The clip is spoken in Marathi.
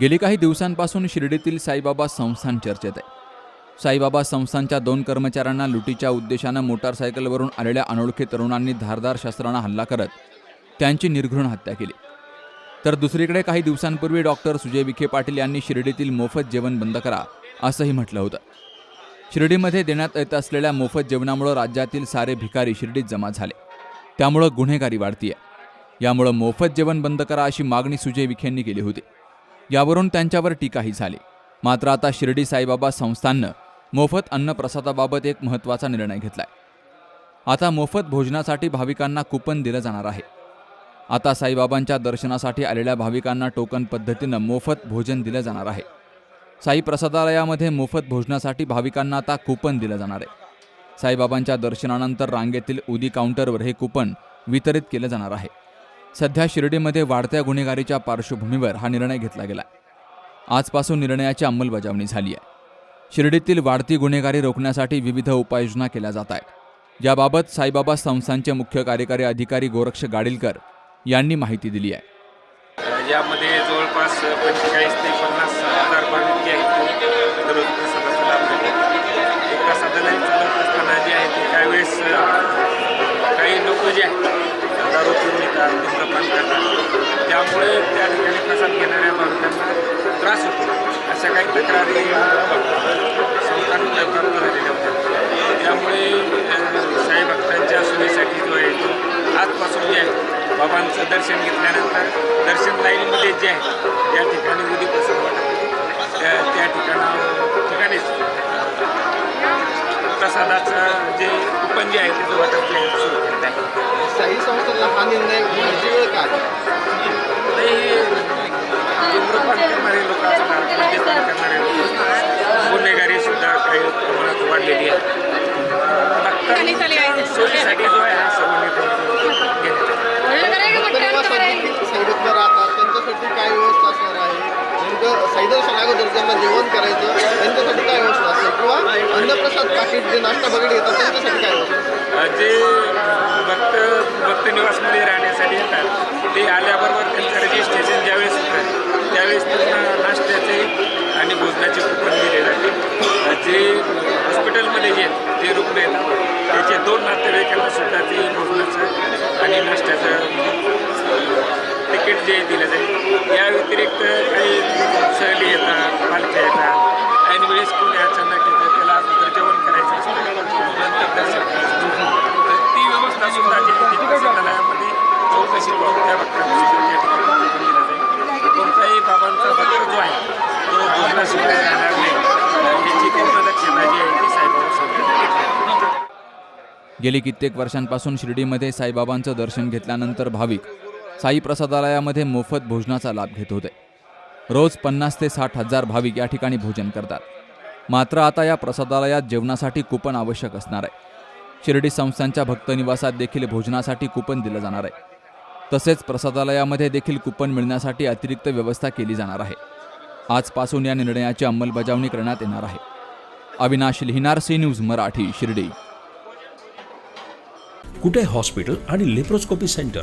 गेली काही दिवसांपासून शिर्डीतील साईबाबा संस्थान चर्चेत आहे. साईबाबा संस्थानच्या दोन कर्मचाऱ्यांना लुटीच्या उद्देशानं मोटारसायकलवरून आलेल्या अनोळखी तरुणांनी धारदार शस्त्रांना हल्ला करत त्यांची निर्घृण हत्या केली. तर दुसरीकडे काही दिवसांपूर्वी डॉक्टर सुजय विखे पाटील यांनी शिर्डीतील मोफत जेवण बंद करा असंही म्हटलं होतं. शिर्डीमध्ये देण्यात येत असलेल्या मोफत जेवणामुळं राज्यातील सारे भिकारी शिर्डीत जमा झाले. त्यामुळं गुन्हेगारी वाढतीये. यामुळं मोफत जेवण बंद करा अशी मागणी सुजय विखेंनी केली होती. यावरून त्यांच्यावर टीकाही झाली. मात्र आता शिर्डी साईबाबा संस्थाननं मोफत अन्नप्रसादाबाबत एक महत्त्वाचा निर्णय घेतलाय. आता मोफत भोजनासाठी भाविकांना कुपन दिलं जाणार आहे. आता साईबाबांच्या दर्शनासाठी आलेल्या भाविकांना टोकन पद्धतीनं मोफत भोजन दिलं जाणार आहे. साई प्रसादालयामध्ये मोफत भोजनासाठी भाविकांना आता कुपन दिलं जाणार आहे. साईबाबांच्या दर्शनानंतर रांगेतील उदी काउंटरवर हे कुपन वितरित केलं जाणार आहे. सध्या शिर्डीमध्ये वाढत्या गुन्हेगारीच्या पार्श्वभूमीवर हा निर्णय घेतला गेला आजपासून निर्णयाची अंमलबजावणी झाली आहे. शिर्डीतील वाढती गुन्हेगारी रोखण्यासाठी विविध उपाययोजना केल्या जात आहेत. याबाबत साईबाबा संस्थांचे मुख्य कार्यकारी अधिकारी गोरक्ष गाडीलकर यांनी माहिती दिली आहे. यामध्ये जवळपास पंचेचाळीस ते पन्नास हजार भाविक जे आहेत. दररोज प्रसादाचा लाभ घेतात हे चालत असताना जे आहे तक्रारी संस्थांमध्ये प्राप्त झालेल्या होत्या त्यामुळे साई भक्तांच्या सोयीसाठी जो आहे तो आजपासून जे आहे बाबांचं दर्शन घेतल्यानंतर दर्शन लाईनमध्ये जे आहे त्या ठिकाणी विधी प्रसाद वाटप होतो. त्या त्या ठिकाणा ठिकाणीच प्रसादाचं जे कुपन जे आहे त्याचं वाटप जे आहे सुरू केलं आहे साई संस्थेला हा निर्णय वेळ का हे करणारे लोक असतात मद्यपान करणारे लोक गुन्हेगारी सुद्धा काही प्रमाणात वाढलेली आहे सोयीसाठी जो आहे हा सर्व निर्णय घेण्यात आला. भक्त निवासात देखील सैनिक राहतात त्यांच्यासाठी काय व्यवस्था असणार आहे नेमकं अगोदर ज्यांना जेवण करायचं त्यांच्यासाठी काय व्यवस्था असेल किंवा अन्नप्रसाद पाकिट जे नाश्ता बगडे येतात त्यांच्यासाठी काय व्यवस्था? जे भक्त भक्त निवासमध्ये राहण्यासाठी येतात ते आल्याबरोबर त्यांचं रजिस्ट्रेशन ज्यावेळेस होतं त्यावेळेस त्यांना नाश्त्याचे जे दिलं जाईल. या व्यतिरिक्त काही सहली येतात पालख्या येतात ऐन वेळेस कोणी अचानक येतं त्याला अगोदर जेवण करायचं असतं नंतर दर्शन करायचं तर ती व्यवस्था सुद्धा जी संग्रहालयामध्ये चौकशी करून त्या भक्तांना सुद्धा दिलं जाईल. कोणताही बाबांचा भक्त जो आहे तो दुसरा भोजनाशिवाय राहणार नाही. याची पूर्ण जी आहे ती साहेबांना गेली कित्येक वर्षांपासून शिर्डीमध्ये साईबाबांचं दर्शन घेतल्यानंतर भाविक साई प्रसादालयामध्ये मोफत भोजनाचा लाभ घेत होते. रोज पन्नास ते साठ हजार भाविक या ठिकाणी भोजन करतात. मात्र आता या प्रसादालयात जेवणासाठी कुपन आवश्यक असणार आहे. शिर्डी संस्थांच्या भक्तनिवासात देखील भोजनासाठी कुपन दिलं जाणार आहे. तसेच प्रसादालयामध्ये देखील कुपन मिळण्यासाठी अतिरिक्त व्यवस्था केली जाणार आहे. आजपासून या निर्णयाची अंमलबजावणी करण्यात येणार आहे. Avinash लिहिनार C News Marathi Shirdi. Kute hospital आणि लेप्रोस्कोपी सेंटर?